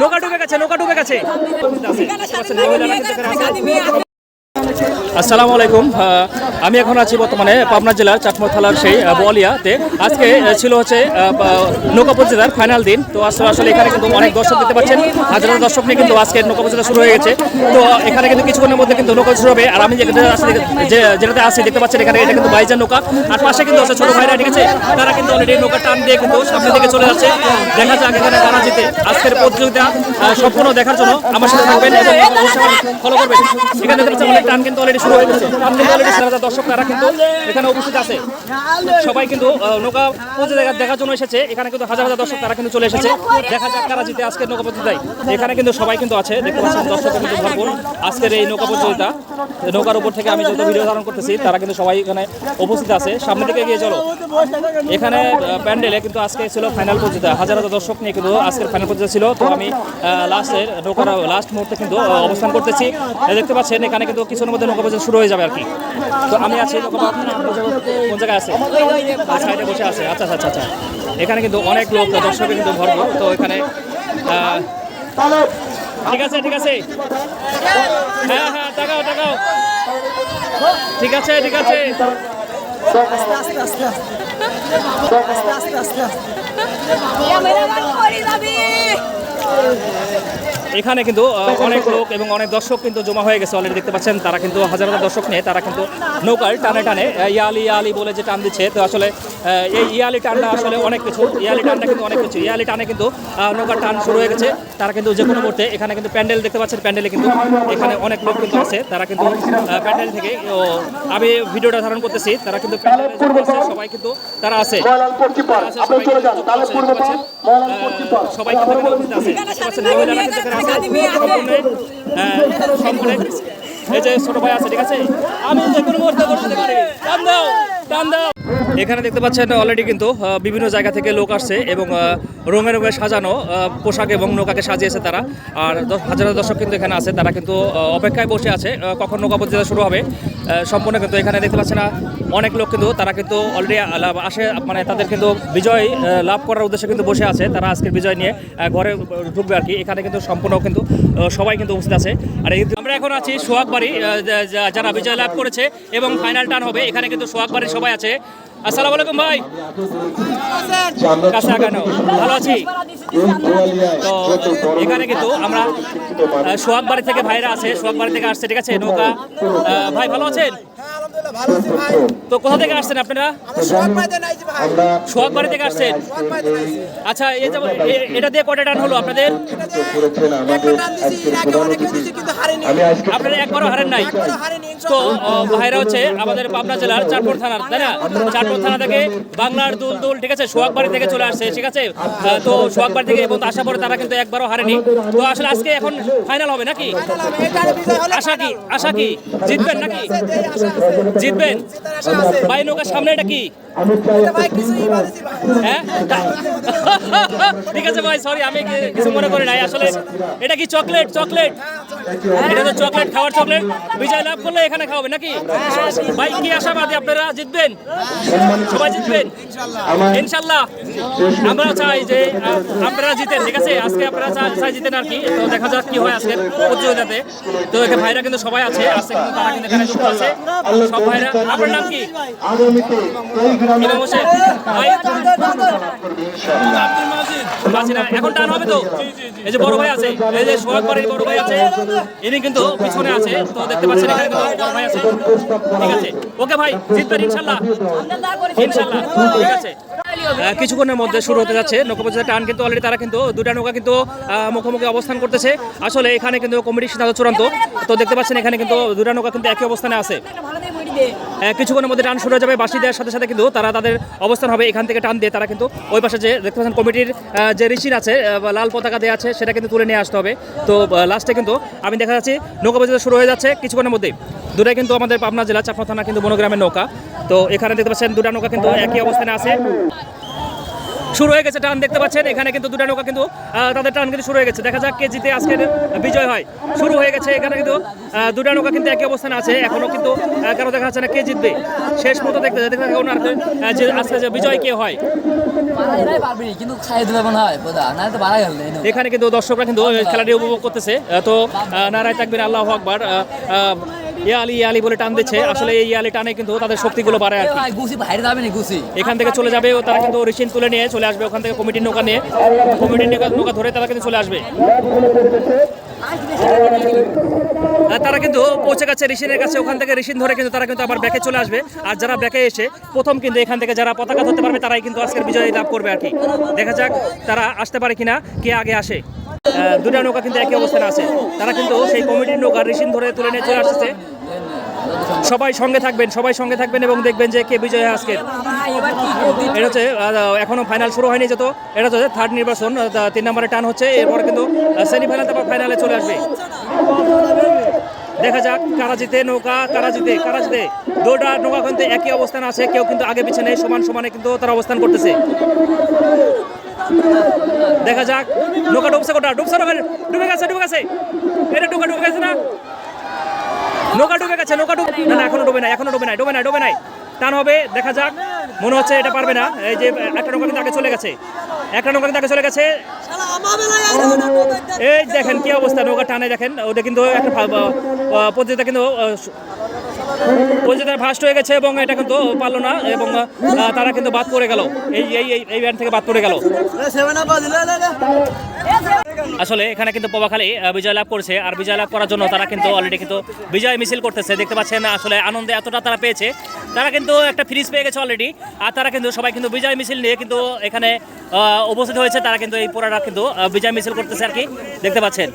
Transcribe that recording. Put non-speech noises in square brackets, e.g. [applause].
নৌকা ডুবে গেছে নৌকা ডুবে গেছে। আসসালামু আলাইকুম। আমি এখন আছি বর্তমানে পাবনা জেলার চাটমোর থালার সেই আহ, বোয়ালিয়াতে। আজকে ছিল হচ্ছে নৌকা প্রতিযোগিতার ফাইনাল দিন। তো আসলে আসলে এখানে কিন্তু অনেক দর্শক দেখতে পাচ্ছেন। হাজার হাজার দর্শক নিয়ে কিন্তু আজকে নৌকা প্রতিযোগিতা শুরু হয়ে গেছে। তো এখানে কিন্তু কিছুক্ষণের মধ্যে কিন্তু নৌকা শুরু হবে। আর আমি যেটাতে আসি দেখতে পাচ্ছেন এখানে এটা কিন্তু বাইজার নৌকা। আর পাশে কিন্তু আছে ছোট ভাইরা ঠিক আছে? তারা কিন্তু অলরেডি নৌকা টান দিয়ে কিন্তু সামনের দিকে চলে যাচ্ছে। দেখা যাক এখানে কারা জিতে। আজকের প্রতিযোগিতা সম্পূর্ণ দেখার জন্য আমার সাথে থাকবেন এবং ফলো করবেন। এখানে দেখতে পাচ্ছেন অনেক টান কিন্তু অলরেডি শুরু হয়ে গেছে। অলরেডি সারা দর্শক তারা কিন্তু এখানে উপস্থিত আছে। সবাই কিন্তু নৌকা প্রতিযোগিতা দেখার জন্য এসেছে। এখানে কিন্তু হাজার হাজার দর্শক তারা কিন্তু চলে এসেছে। দেখা যাক কারা জিতে আজকের নৌকা প্রতিযোগিতায়। এখানে কিন্তু সবাই কিন্তু আছে। দেখতে পাচ্ছেন দর্শক কিন্তু ভরপুর আজকের এই নৌকা প্রতিযোগিতা। নৌকার উপর থেকে আমি যত ভিডিও ধারণ করতেছি, তারা কিন্তু সবাই এখানে উপস্থিত আছে। সামনে দিকে গিয়ে চলো। এখানে প্যান্ডেলে কিন্তু আজকে ছিল ফাইনাল প্রতিযোগিতা। হাজার হাজার দর্শক নিয়ে কিন্তু আজকের ফাইনাল প্রতিযোগিতা ছিল। তো আমি লাস্টের নৌকার লাস্ট মুহূর্তে কিন্তু অবস্থান করতেছি। দেখতে পাচ্ছেন, এখানে কিন্তু কিছুর মধ্যে নৌকা প্রতিযোগিতা শুরু হয়ে যাবে আর কি। তো আমি আছি কোন জায়গায় আছে সাইডে বসে আছে। আচ্ছা আচ্ছা আচ্ছা এখানে কিন্তু অনেক লোক দর্শকে কিন্তু ভরপুর। তো এখানে ঠিক আছে ঠিক আছে। হ্যাঁ হ্যাঁ টাকাও টাকাও ঠিক আছে ঠিক আছে। এখানে কিন্তু অনেক লোক এবং অনেক দর্শক কিন্তু জমা হয়ে গেছে অলরেডি দেখতে পাচ্ছেন। তারা কিন্তু হাজার হাজার দর্শক নিয়ে তারা কিন্তু নৌকার টানে টানে ইয়ালি ইয়ালি বলে যে টান দিচ্ছে। তো আসলে এই ইয়ালি টানটা আসলে অনেক কিছু ইয়ালি টানটা কিন্তু অনেক কিছু। ইয়ালি টানে কিন্তু নৌকার টান শুরু হয়ে গেছে। তারা কিন্তু যে কোনো মুহূর্তে এখানে কিন্তু প্যান্ডেল দেখতে পাচ্ছেন। প্যান্ডেলে কিন্তু এখানে অনেক লোক কিন্তু আছে। তারা কিন্তু প্যান্ডেল থেকে আমি ভিডিওটা ধারণ করতেছি। তারা কিন্তু সবাই কিন্তু তারা আছে। সবাই কিন্তু আছে, সম্পূর্ণ, এই যে ছোট ভাই আছে ঠিক আছে? আমি যে কোনো মুহূর্তে করতে পারি। টান দাও টান দাও। এখানে দেখতে পাচ্ছেন অলরেডি কিন্তু বিভিন্ন জায়গা থেকে লোক আসছে এবং রঙে রঙে সাজানো পোশাক এবং নৌকাকে সাজিয়েছে তারা। আর হাজার দর্শক কিন্তু এখানে আছে, তারা কিন্তু অপেক্ষায় বসে আছে কখন নৌকা প্রতিযোগিতা শুরু হবে সম্পূর্ণ কিন্তু এখানে দেখতে পাচ্ছেন অনেক লোক কিন্তু, তারা কিন্তু অলরেডি আসে মানে তাদের কিন্তু বিজয় লাভ করার উদ্দেশ্যে কিন্তু বসে আছে, তারা আজকের বিজয় নিয়ে ঘরে ঢুকবে আর কি। এখানে কিন্তু সম্পূর্ণ কিন্তু সবাই কিন্তু উপস্থিত আছে। আর আমরা এখন আছি সোহাগবাড়ি যারা বিজয় লাভ করেছে এবং ফাইনাল টান হবে, এখানে কিন্তু সোহাগবাড়ির সবাই আছে। আসসালামু আলাইকুম ভাই। কাছে আগানো। ভালো আছি? তো এখানে কিন্তু আমরা সোহাগ বাড়ি থেকে ভাইরা আছে সোহাগবাড়ি থেকে আসছে, ঠিক আছে? নৌকা। ভাই, ভালো আছেন? তো কোথা থেকে আসছেন আপনারা? সোহাগবাড়ি থেকে আসছেন আচ্ছা এই যে এটা দিয়ে কটা টান হলো আপনাদের? আপনারা একবারও হারেন নাই। তো ভাইরা হচ্ছে আমাদের পাবনা জেলার চাঁদপুর থানার তাই না? চাঁদপুর থানা থেকে বাংলার দুল দুল ঠিক আছে? সোহাগ বাড়ি থেকে চলে আসছে ঠিক আছে? তো সোহাগবাড়ি থেকে এবং আশা পরে তারা কিন্তু একবারও হারেনি। তো আসলে আজকে এখন ফাইনাল হবে নাকি? আশা কি আশা কি? জিতবেন নাকি? জিতবেন। ভাই, নৌকার সামনে এটা কি? হ্যাঁ? [laughs] ঠিক আছে ভাই সরি আমি কিছু মনে করি নাই। আসলে এটা কি চকলেট চকলেট এটা তো চকলেট খাওয়ার চকলেট বিজয় লাভ করলে এখানে খাওয়াবে নাকি? ভাই কি আশাবাদী আপনারা? জিতবেন? সবাই জিতবেন? ইনশাল্লাহ। আমরা চাই যে আপনারা জিতেন ঠিক আছে? আজকে আপনারা চাই জিতেন আর কি। তো দেখা যাক কি হয় আজকের প্রতিযোগিতাতে। তো এখানে ভাইরা কিন্তু সবাই আছে আজকে কিন্তু তারা কিন্তু এখানে যুক্ত আছে। সব ভাইরা আপনার নাম কি? এখন টান হবে তো? এই যে বড় ভাই আছে এই যে সোহাগ বাড়ির বড় ভাই আছে ইনি কিন্তু পিছনে আছে, তো দেখতে পাচ্ছেন এখানে কিন্তু ভাই আছে। ঠিক আছে। ওকে ভাই, জিতবেন ঠিক আছে। কিছুক্ষণের মধ্যে শুরু হতে যাচ্ছে। নৌকা টান কিন্তু অলরেডি তারা কিন্তু, দুটা নৌকা কিন্তু মুখোমুখি অবস্থান করতেছে। আসলে এখানে কিন্তু কমিটির সিদ্ধান্ত চূড়ান্ত। তো দেখতে পাচ্ছেন এখানে কিন্তু দুটা নৌকা কিন্তু একই অবস্থানে আছে। কিছুক্ষণের মধ্যে টান শুরু হয়ে যাবে বাসি দেওয়ার সাথে সাথে কিন্তু তারা তাদের অবস্থান হবে, এখান থেকে টান দিয়ে তারা কিন্তু ওই পাশে যে দেখতে পাচ্ছেন কমিটির যে রিসিন আছে লাল পতাকা দেওয়া আছে, সেটা কিন্তু তুলে নিয়ে আসতে হবে। তো লাস্টে কিন্তু আমি দেখা যাচ্ছি নৌকা বাজার শুরু হয়ে যাচ্ছে কিছুক্ষণের মধ্যেই দুটাই কিন্তু আমাদের পাবনা জেলা চাপনা থানা কিন্তু বনগ্রামের নৌকা। তো এখানে দেখতে পাচ্ছেন দুটা নৌকা কিন্তু একই অবস্থানে আছে। শুরু হয়ে গেছে টান, দেখতে পাচ্ছেন? এখানে কিন্তু দুটা নৌকা কিন্তু তাদের টান কিন্তু শুরু হয়ে গেছে। দেখা যাক কে জিতে আজকের বিজয় হয়। শুরু হয়ে গেছে, এখানে কিন্তু দুটা নৌকা কিন্তু একই অবস্থানে আছে। এখনও কিন্তু কারও দেখা যাচ্ছে না কে জিতবে? শেষ মতো দেখতে দেখতে থাকুন আর যে আজকে যে বিজয় কে হয়। এখানে কিন্তু দর্শকরা কিন্তু খেলাটি উপভোগ করতেছে। তো নারায় থাকবেন আল্লাহ আকবার আহ, আহ, ইয়া আলী ইয়া আলী বলে টান দিচ্ছে আসলে এই ইয়া আলী টানে কিন্তু তাদের শক্তিগুলো বাড়ায় আর কি। বাইরে যাবে না গুছি এখান থেকে চলে যাবে ও তারা কিন্তু রিসিন তুলে নিয়ে চলে আসবে ওখান থেকে কমিটির নৌকা নিয়ে। কমিটির নৌকা ধরে তারা কিন্তু চলে আসবে। তারা কিন্তু পৌঁছে গেছে ঋষিনের কাছে। ওখান থেকে ঋষিন ধরে কিন্তু তারা কিন্তু আবার ব্যাকে চলে আসবে। আর যারা ব্যাকে এসে প্রথম কিন্তু এখান থেকে যারা পতাকা ধরতে পারবে তারাই কিন্তু আজকের বিজয় লাভ করবে আর কি। দেখা যাক তারা আসতে পারে কিনা কে আগে আসে। দুটা নৌকা কিন্তু একই অবস্থানে আছে। তারা কিন্তু সেই কমিটির নৌকা ঋষিন ধরে তুলে নিয়ে চলে আসছে সবাই সঙ্গে থাকবেন, সবাই সঙ্গে থাকবেন এবং দেখবেন যে কে বিজয় আজকে। এটা হচ্ছে এখনও ফাইনাল শুরু হয়নি যত এটা হচ্ছে থার্ড নির্বাচন তিন নম্বরে টান হচ্ছে, এরপর কিন্তু সেমিফাইনাল তারপর ফাইনালে চলে আসবে। দেখা যাক কারা জিতে, নৌকা কারা জিতে কারা জিতে। দুটা নৌকা কিন্তু একই অবস্থান আছে, কেউ কিন্তু আগে পিছনে সমান সমানে কিন্তু তারা অবস্থান করতেছে। দেখা যাক, নৌকা ডুবছে কোটা ডুবছে ডুবে গেছে ডুবে গেছে। এটা নৌকা ডুবে গেছে না? নৌকা ডুবে গেছে, নৌকা ডুবে না না, এখনও ডুবে নাই, এখনও ডুবে নাই ডুবে নাই ডুবে নাই। টান হবে, দেখা যাক। মনে হচ্ছে এটা পারবে না। এই যে, একটা নৌকা কিন্তু আগে চলে গেছে। একটা নৌকা কিন্তু আগে চলে গেছে। এই দেখেন কি অবস্থা, নৌকা টানে দেখেন। ওটা কিন্তু একটা প্রতিযোগিতা কিন্তু প্রতিযোগিতা ফার্স্ট হয়ে গেছে এবং এটা কিন্তু পারল না এবং তারা কিন্তু বাদ পড়ে গেল। এই, এই- এই ব্যান্ড থেকে বাদ পড়ে গেল। আসলে এখানে কিন্তু পবাখালী বিজয় লাভ করছে। আর বিজয় লাভ করার জন্য তারা কিন্তু অলরেডি কিন্তু বিজয় মিছিল করতেছে। দেখতে পাচ্ছেন, আসলে আনন্দে এতটা তারা পেয়েছে। তারা কিন্তু একটা ফ্রিজ পেয়ে গেছে অলরেডি আর তারা কিন্তু সবাই কিন্তু বিজয় মিছিল নিয়ে কিন্তু এখানে উপস্থিত হয়েছে। তারা কিন্তু এই পুরাটা কিন্তু বিজয় মিছিল করতেছে আর কি। দেখতে পাচ্ছেন।